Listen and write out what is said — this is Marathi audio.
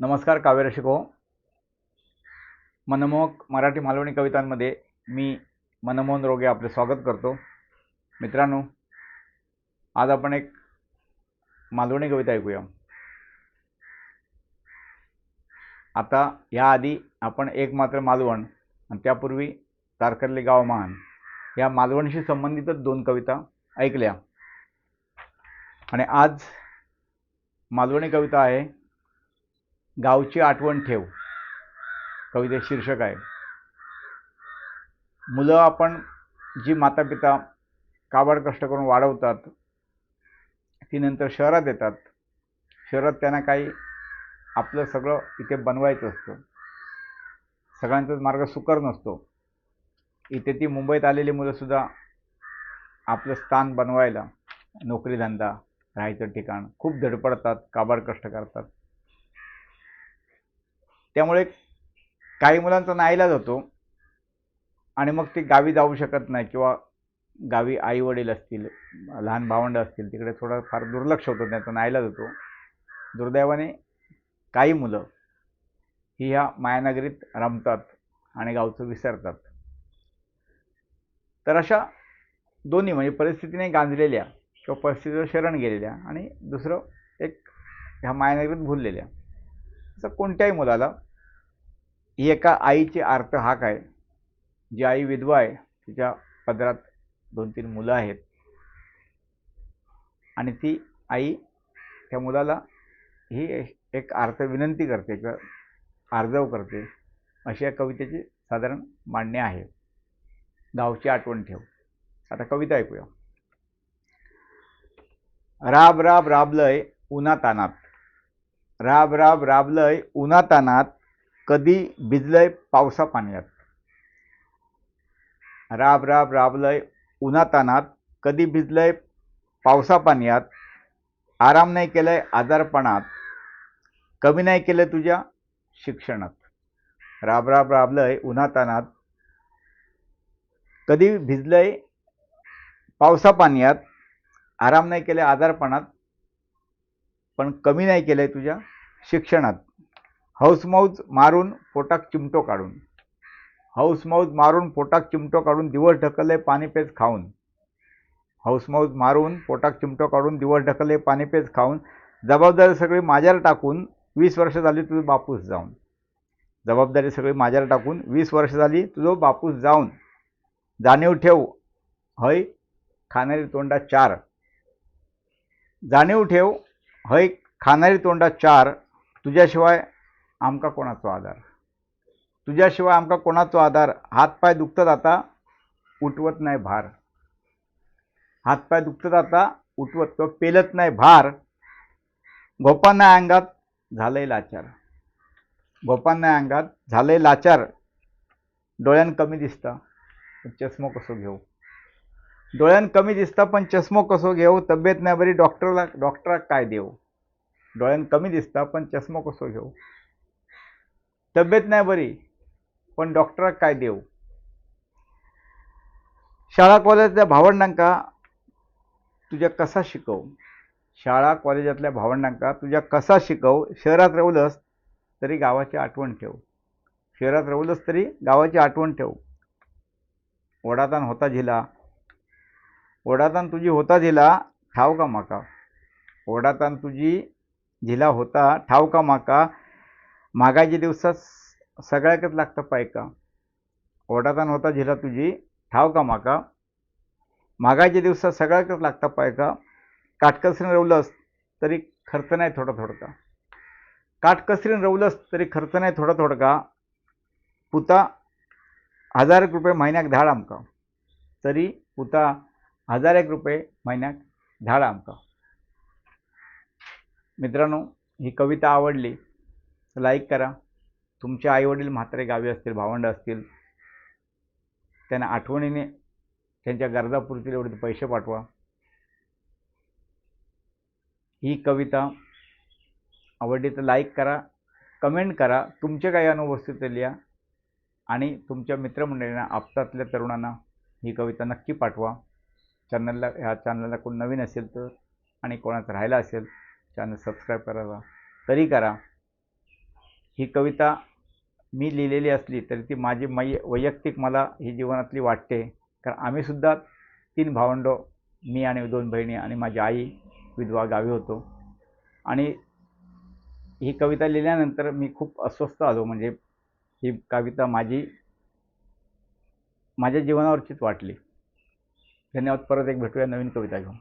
नमस्कार काव्यरसिको शिको मनमोहक मराठी मालवणी कवितांमध्ये मी मनमोहन रोगे आपले स्वागत करतो. मित्रांनो आज आपण एक मालवणी कविता ऐकूया. आता याआधी आपण एक मात्र मालवण आणि त्यापूर्वी तारकर्ली गाव महान या मालवणशी संबंधितच दोन कविता ऐकल्या. आणि आज मालवणी कविता आहे गावची आठवण ठेव. कविते शीर्षक आहे. मुलं आपण जी मातापिता काबाड कष्ट करून वाढवतात ती नंतर शहरात येतात. शहरात त्यांना काही आपलं सगळं इथे बनवायचं असतं. सगळ्यांचाच मार्ग सुकर नसतो. इथे ती मुंबईत आलेली मुलंसुद्धा आपलं स्थान बनवायला नोकरीधंदा राहायचं ठिकाण खूप धडपडतात काबाड कष्ट करतात. त्यामुळे काही मुलांचा नाईलाज होतो आणि मग ते गावी जाऊ शकत नाही किंवा गावी आई वडील असतील लहान भावंड असतील तिकडे थोडं फार दुर्लक्ष होतं त्याचा नाईलाज होतो. दुर्दैवाने काही मुलं ही ह्या मायानगरीत रमतात आणि गावचं विसरतात. तर अशा दोन्ही म्हणजे परिस्थितीने गांजलेल्या किंवा परिस्थितीवर शरण गेलेल्या आणि दुसरं एक ह्या मायानगरीत भुललेल्या. असं कोणत्याही मुलाला ही एका आईची आर्त हाक आहे जी आई विधवा आहे तिच्या पदरात दोन तीन मुलं आहेत. आणि ती आई त्या मुलाला ही एक आर्त विनंती करते किंवा आर्जव करते अशी या कवितेची साधारण मांडणी आहे. गावची आठवण ठेव. आता कविता ऐकूया. राब राब राबलय उन्हातानात. राब राब राबलय उन्हातानात कधी भिजलंय पावसा पाण्यात राब राब राबलंय उन्हातानात. कधी भिजलंय पावसा पाण्यात आराम नाही केलाय आजारपणात. कमी नाही केलं तुझ्या शिक्षणात. राब राब राबलंय उन्हातानात. कधी भिजलंय पावसा पाण्यात आराम नाही केलंय आजारपणात. पण कमी नाही केलंय तुझ्या शिक्षणात. हौसमौज मारून पोटात चिमटो काढून. हौसमौज मारून पोटात चिमटो काढून दिवस ढकलले पाणीपेज खाऊन. हौसमौज मारून पोटात चिमटो काढून दिवस ढकलले पाणीपेज खाऊन. जबाबदारी सगळी माझ्यावर टाकून वीस वर्ष झाली तुझं बापूस जाऊन. जबाबदारी सगळी माझ्यावर टाकून वीस वर्ष झाली तुझं बापूस जाऊन. जाणीव ठेव. हय खाणारी तोंडा चार. जाणीव ठेव. हय खाणारी तोंडा चार. तुझ्याशिवाय आमका कोणाचो आधार? तुझ्याशिवाय आमका कोणाचो आधार? हातपाय दुखतात आता उठवत नाही भार. हातपाय दुखतात आता उठवत किंवा पेलत नाही भार. गोपांना अंगात झालंय लाचार. गोपांना अंगात झालंय लाचार. डोळ्यान कमी दिसता चष्मो कसो घेऊ? डोळ्यान कमी दिसता पण चष्मो कसो घेऊ? तब्येत नाही बरी डॉक्टरला डॉक्टराक काय देऊ? डोळ्यान कमी दिसता पण चष्मो कसो घेऊ? तब्येत नाही बरी पण डॉक्टराक काय देऊ? शाळा कॉलेजातल्या भावंडांका तुझ्या कसा शिकव? शाळा कॉलेजातल्या भावंडांका तुझ्या कसा शिकव? शहरात राहुलस तरी गावाची आठवण ठेव. शहरात राहुलस तरी गावाची आठवण ठेव. ओढातान होता झिला. ओढातान तुझी होता झिला ठाव का माका? ओढातान तुझी झिला होता ठाव का माका? मागायच्या दिवसात सगळ्याकच लागतं पायका. ओढातान होता झिला तुझी ठाव का माका? मागायच्या दिवसात सगळ्याकच लागतं पायका. काटकसरीनं रवलंस तरी खर्च नाही थोडा थोडका. काटकसरीनं रवलंस तरी खर्च नाही थोडा थोडका. पुता हजार एक रुपये महिन्याक धाड आमकां. तरी पुता हजार एक रुपये महिन्याक धाड आमकां. मित्रांनो ही कविता आवडली. लाईक करा. तुमचे आईवडील म्हातारे गावी असतील भावंड असतील त्यांना आठवणीने त्यांच्या गरजापुरतील एवढे पैसे पाठवा. ही कविता आवडली तर लाईक करा कमेंट करा तुमचे काही अनुभव असतील ते लिहा आणि तुमच्या मित्रमंडळींना आपतातल्या तरुणांना ही कविता नक्की पाठवा. चॅनलला ह्या चॅनलला कोण नवीन असेल तर आणि कोणाचं राहिला असेल चॅनल सबस्क्राईब करायला तरी करा. ही कविता मी लिहिलेली असली तरी ती माझी मै वैयक्तिक मला ही जीवनातली वाटते. कारण आम्हीसुद्धा तीन भावंडं मी आणि दोन बहिणी आणि माझी आई विधवा गावी होतो. आणि ही कविता लिहिल्यानंतर मी खूप अस्वस्थ आलो. म्हणजे ही कविता माझी माझ्या जीवनावरचीच वाटली. धन्यवाद. परत एक भेटूया नवीन कविता घेऊन.